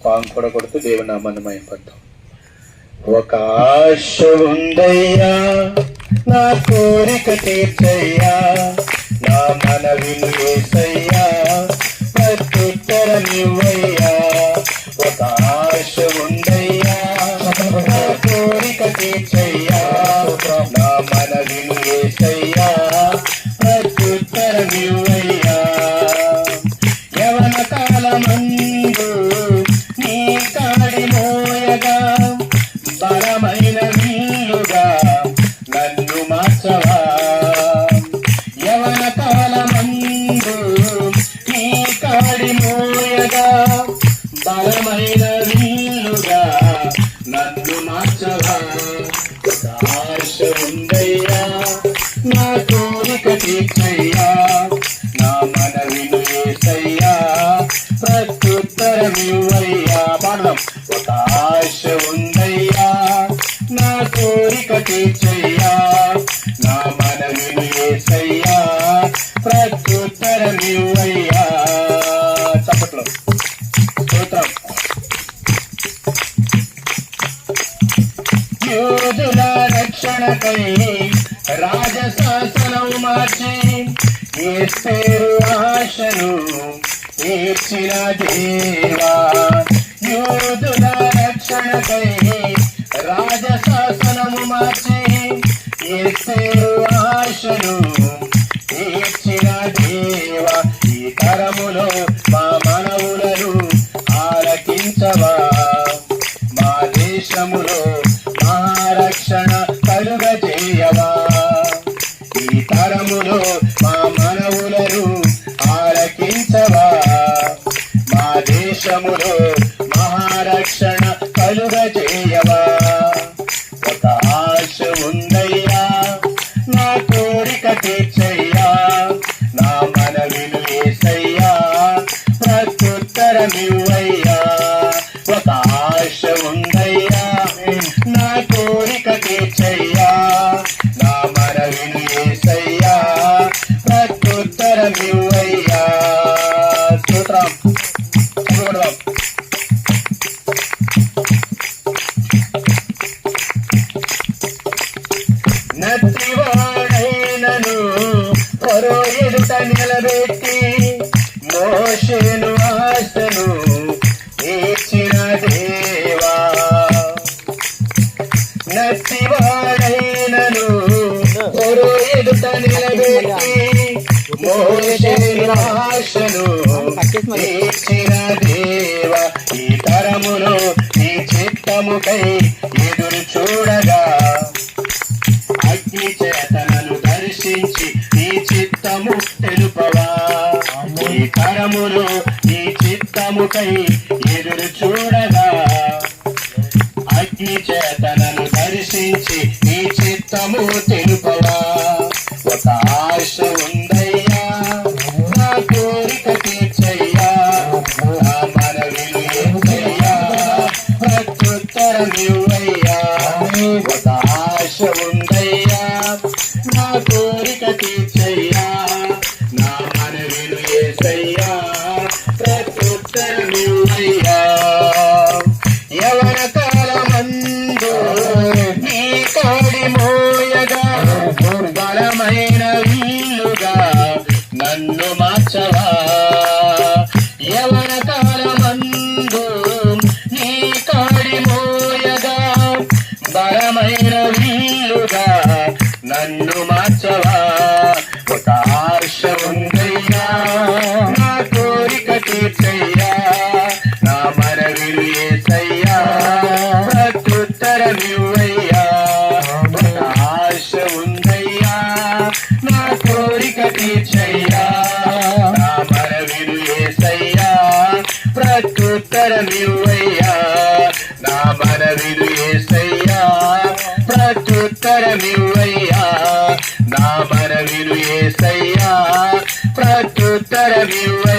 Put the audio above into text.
పాము కూడా కొడుతూ దేవుని నామాన్ని మయపడతాం ఒక ఆశ ఉందయ్యా నా కోరిక తీర్చయ్యా నా మనవిని ఏసయ్యా ప్రత్యుత్తరమివ్వయ్యా. ఒక ఆశ ఉందయ్యా నా కోరిక తీర్చయ్యా నా మనవిని వేసయ్యా ప్రత్యుత్తరమివ్వయ్యా. యవన కాలమందు అందమైన వీలుగా నన్ను మార్చవా? ఆశ ఉందయ్యా నా కోరిక తీర్చయ్యా నా మనవిను ఏసయ్యా ప్రత్యుత్తరమివ్వయ్యా. పాడదాం. ఒక ఆశ ఉందయ్యా నా కోరిక తీర్చయ్యా. యోధుల రక్షణకై రాజశాసనం మార్చి ఏసేరు ఆశను తీర్చిన దేవా? యోధుల రక్షణకై రాజశాసనము మార్చి ఏసేరు ఆశను తీర్చిన దేవా? ఈ తరములో మా మనవులను ఆలకించవా? మా దేశములో రక్షణ కలుగ చేయవా ఈ తరములో మా మనవులను ఆలకించవా? మా దేశములో మహారక్షణ కలుగ చేయవా ఒక ఆశ ఉందయ్యా నా కోరిక తీర్చయ్యా నా మనవిను ఏసయ్యా ప్రత్యుత్తరమివ్వయ్యా. ఒక పొరో ఎదుట నిలబెట్టి మోషేను ఆశను ఇచ్చిన దేవా. నత్తివాడైనను పొరో ఎదుట నిలబెట్టి మోషేను ఆశను ఇచ్చిన దేవా. ఈ తరమును ఈ చిత్తముకై ఎదురు చూడగా అగ్ని చేతనను దర్శించి చిత్తముకై ఎదురు చూడగా అగ్ని చేతనను దర్శించి నీ చిత్తము తెలుపవా ఒక ఆశ ఉందయ్యా నా కోరిక తీర్చయ్యా నా మనవిలు మనవిను ప్రత్యుత్తరం ఇవ్వయ్యా ఒక ఆశ ఉంది ప్రత్యుత్తరమివ్వయ్యా ప్రత్యుత్తరమివ్వయ్యా. నా మనవిలు ఏసయ్యా. ప్రత్యుత్తరమివ్వయ్యా. నా మనవిలు ఏసయ్యా. ప్రత్యుత్తరమివ్వయ్యా.